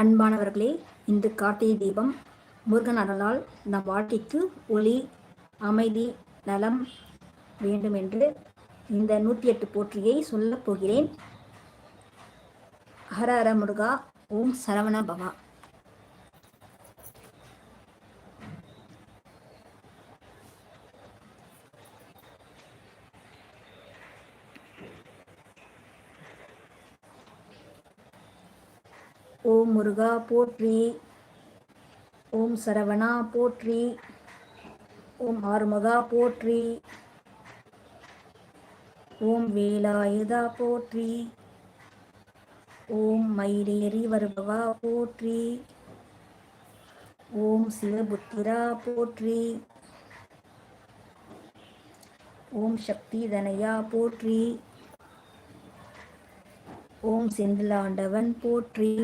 அன்பானவர்களே இந்த கார்த்திகை தீபம். முருகன் அருளால் நம் வாழ்க்கைக்கு ஒளி அமைதி நலம் வேண்டும் என்று இந்த நூற்றி எட்டு போற்றியை சொல்லப் போகிறேன். ஹர ஹர முருகா ஓம் சரவண பவா ஓம் முருகா போற்றி. ஓம் சரவணா போற்றி. ஓம் ஆறுமுகா போற்றி. ஓம் வேலாயுதா போற்றி. ஓம் மயிலேறி வருபவா போற்றி. ஓம் சிவபுத்திரா போற்றி. ஓம் சக்தி தனையா போற்றி. ஓம் செந்திலாண்டவன் போற்றி.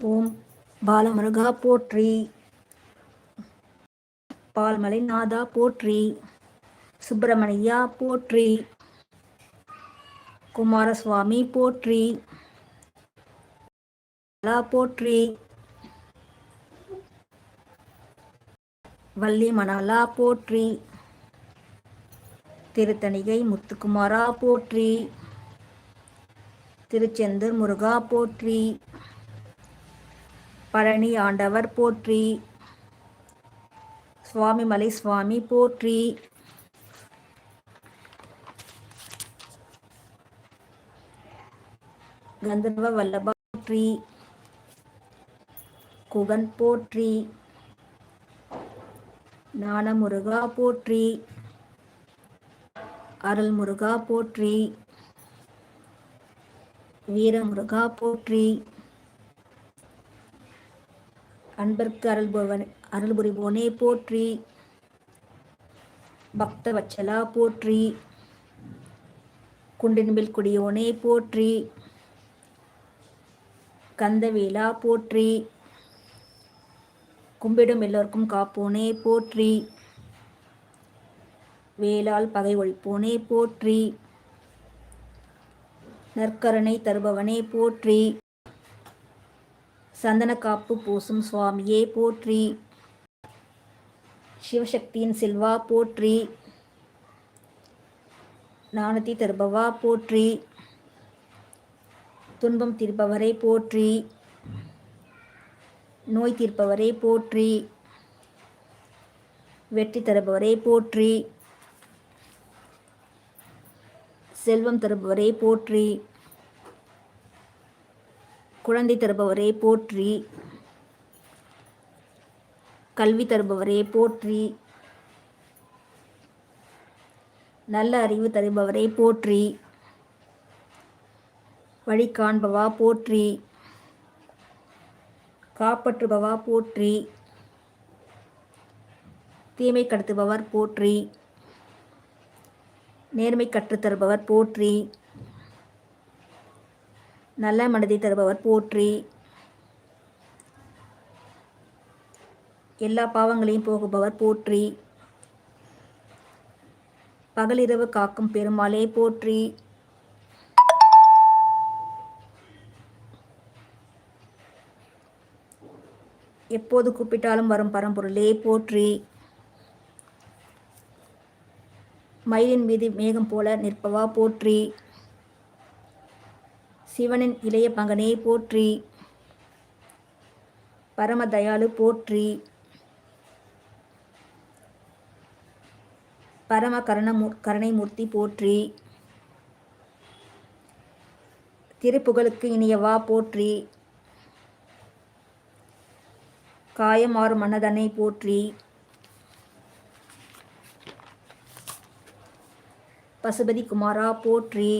ஓம் பாலமுருகா போற்றி. பால்மலைநாதா போற்றி. சுப்பிரமணியா போற்றி. குமாரசுவாமி போற்றி. போற்றி. வள்ளி மணாலா போற்றி. திருத்தணிகை முத்துக்குமாரா போற்றி. திருச்செந்தூர் முருகா போற்றி. பழனி ஆண்டவர் போற்றி. சுவாமி மலை சுவாமி போற்றி. கந்தர்வ வல்லபா போற்றி. குகன் போற்றி. ஞானமுருகா போற்றி. அருள்முருகா போற்றி. வீரமுருகா போற்றி. அன்பர்க்கு அருள்பவன் அருள்புரிபோனே போற்றி. பக்த வச்சலா போற்றி. குண்டின்பில் குடியோனே போற்றி. கந்தவேலா போற்றி. கும்பிடும் எல்லோருக்கும் காப்போனே போற்றி. வேளால் பகை ஒழிப்போனே போற்றி. நற்கரணை தருபவனே போற்றி. சந்தன காப்பு பூசும் சுவாமியே போற்றி. சிவசக்தியின் செல்வா போற்றி. நானத்தி தருபவா போற்றி. துன்பம் தீர்ப்பவரை போற்றி. நோய் தீர்ப்பவரை போற்றி. வெற்றி தருபவரை போற்றி. செல்வம் தருபவரை போற்றி. குழந்தை தருபவரே போற்றி. கல்வி தருபவரே போற்றி. நல்ல அறிவு தருபவரே போற்றி. வழி காண்பவா போற்றி. காப்பற்றுபவா போற்றி. தீமை கடத்துபவர் போற்றி. நேர்மை கற்றுத்தருபவர் போற்றி. நல்ல மனதை தருபவர் போற்றி. எல்லா பாவங்களையும் போகுபவர் போற்றி. பகலிரவு காக்கும் பெருமாளே போற்றி. எப்போது கூப்பிட்டாலும் வரும் பரம்பொருளே போற்றி. மயிலின் மீது மேகம் போல நிற்பவா போற்றி. சிவனின் இளைய மகனே போற்றி. பரமதயாளு போற்றி. பரம கரணமூ கருணைமூர்த்தி போற்றி. திருப்புகழுக்கு இனியவா போற்றி. காயமாறு மன்னதனை போற்றி. பசுபதி குமாரா போற்றி.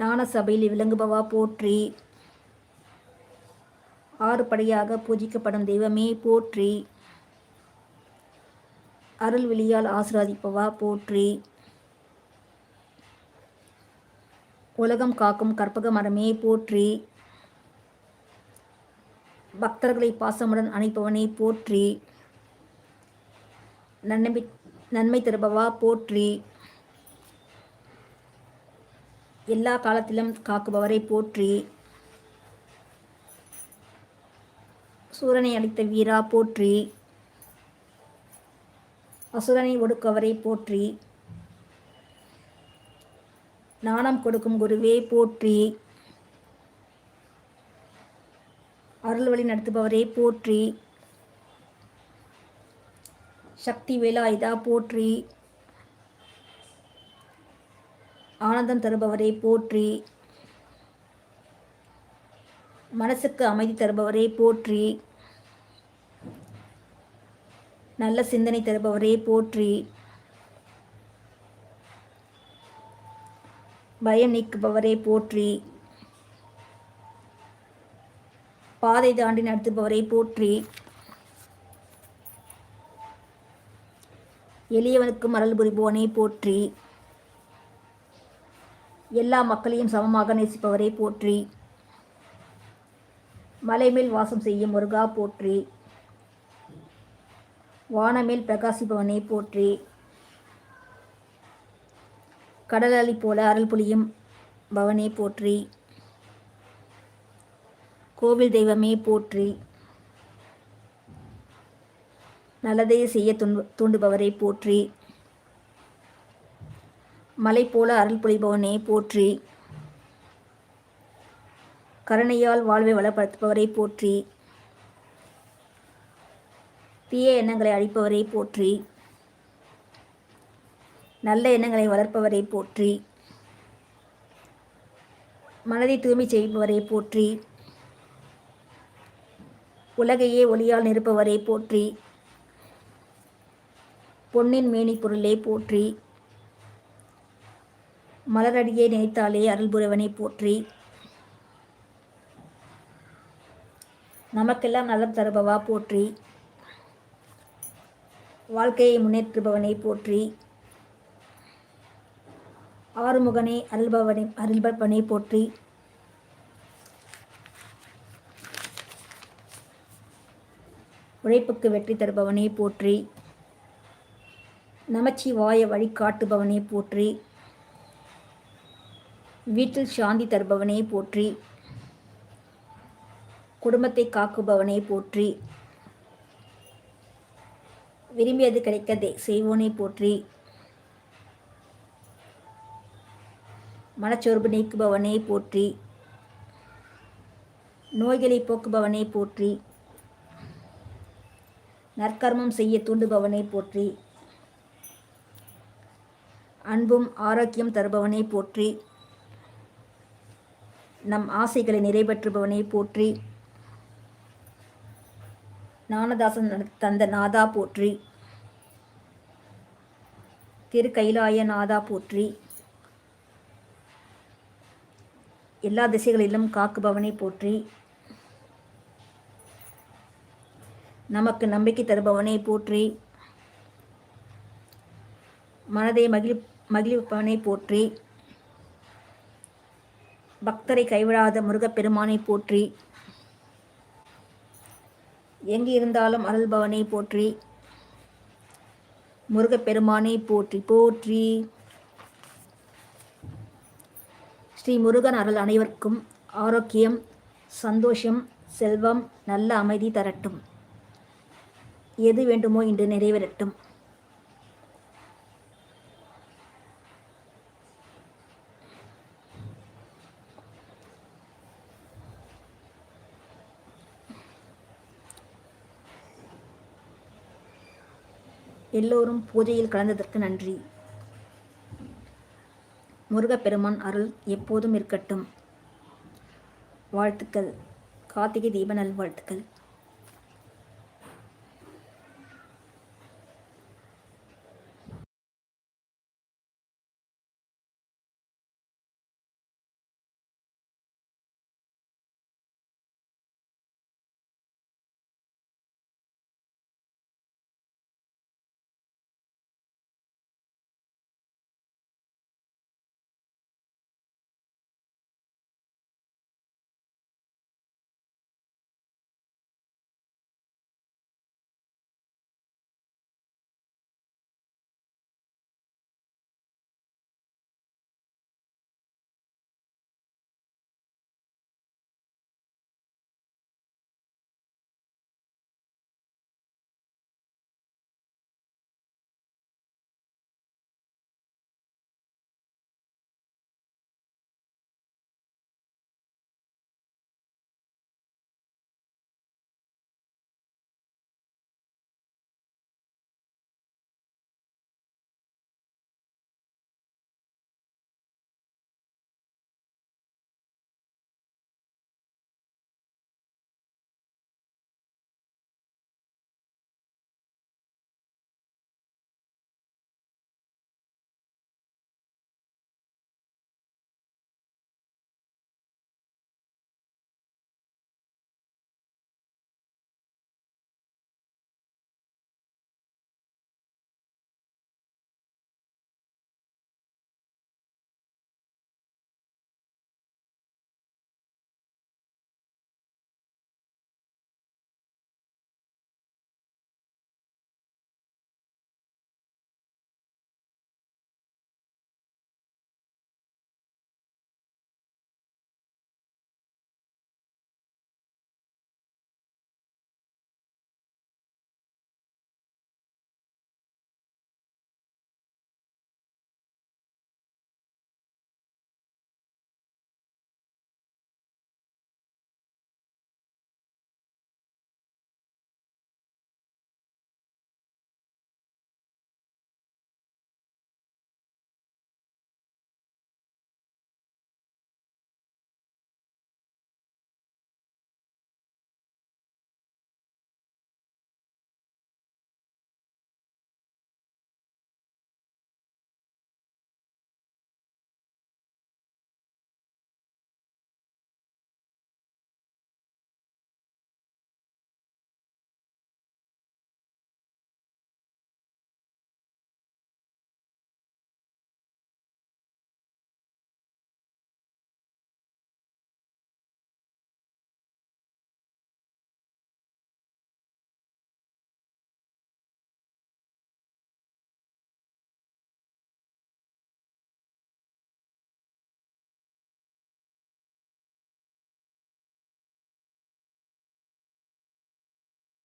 ஞான சபையில் விளங்குபவா போற்றி. ஆறு படையாக பூஜிக்கப்படும் தெய்வமே போற்றி. அருள் விழியால் ஆசிராதிப்பவா போற்றி. உலகம் காக்கும் கற்பக மரமே போற்றி. பக்தர்களை பாசமுடன் அணைப்பவனே போற்றி. நன்மை நன்மை தருபவா போற்றி. எல்லா காலத்திலும் காக்குபவரை போற்றி. சூரனை அடித்த வீரா போற்றி. அசுரனை ஒடுக்கவரை போற்றி. நாணம் கொடுக்கும் குருவே போற்றி. அருள் வழி நடத்துபவரே போற்றி. சக்தி வேலாயுதா போற்றி. ஆனந்தம் தருபவரை போற்றி. மனசுக்கு அமைதி தருபவரே போற்றி. நல்ல சிந்தனை தருபவரே போற்றி. பயம் நீக்குபவரே போற்றி. பாதை தாண்டி நடத்துபவரை போற்றி. எளியவனுக்கு மரல் புரிபவனை போற்றி. எல்லா மக்களையும் சமமாக நேசிப்பவரை போற்றி. மலைமேல் வாசம் செய்யும் முருகா போற்றி. வானமேல் பிரகாசிப்பவனை போற்றி. கடலலி போல அருள் புலியும் பவனே போற்றி. கோவில் தெய்வமே போற்றி. நல்லதை செய்ய துன்பு தூண்டுபவரை போற்றி. மலை போல அருள் புரிபவனே போற்றி. கருணையால் வாழ்வை வளப்படுத்துபவரை போற்றி. தீய எண்ணங்களை அழிப்பவரை போற்றி. நல்ல எண்ணங்களை வளர்ப்பவரை போற்றி. மனதை தூய்மை செய்பவரை போற்றி. உலகையே ஒளியால் நிற்பவரை போற்றி. பொன்னின் மேனி பொருளை போற்றி. மலரடியை நினைத்தாலே அருள்புரவனை போற்றி. நமக்கெல்லாம் நலம் தருபவா போற்றி. வாழ்க்கையை முன்னேற்றுபவனை போற்றி. ஆறுமுகனை அருள்பவனை அருள்பவனை போற்றி. உழைப்புக்கு வெற்றி தருபவனே போற்றி. நமச்சிவாய வழிகாட்டுபவனே போற்றி. வீட்டில் சாந்தி தருபவனே போற்றி. குடும்பத்தை காக்குபவனே போற்றி. விரும்பியது கிடைக்க செய்வோனே போற்றி. மனச்சோர்வு நீக்குபவனே போற்றி. நோய்களை போக்குபவனே போற்றி. நற்கர்மம் செய்ய தூண்டுபவனை போற்றி. அன்பும் ஆரோக்கியம் தருபவனை போற்றி. நம் ஆசைகளை நிறைவேற்றுபவனை போற்றி. ஞானதாசன் தந்த நாதா போற்றி. திரு கைலாய நாதா போற்றி. எல்லா திசைகளிலும் காக்குபவனை போற்றி. நமக்கு நம்பிக்கை தருபவனை போற்றி. மனதை மகிழ் மகிழ்விப்பவனை போற்றி. பக்தரை கைவிடாத முருகப்பெருமானை போற்றி. எங்கு இருந்தாலும் அருள்பவனை போற்றி. முருகப்பெருமானை போற்றி போற்றி. ஸ்ரீ முருகன் அருள் அனைவருக்கும் ஆரோக்கியம் சந்தோஷம் செல்வம் நல்ல அமைதி தரட்டும். எது வேண்டுமோ இன்று நிறைவேறட்டும். எல்லோரும் பூஜையில் கலந்ததற்கு நன்றி. முருகப்பெருமான் அருள் எப்போதும் இருக்கட்டும். வாழ்த்துக்கள். கார்த்திகை தீப நல்வாழ்த்துக்கள்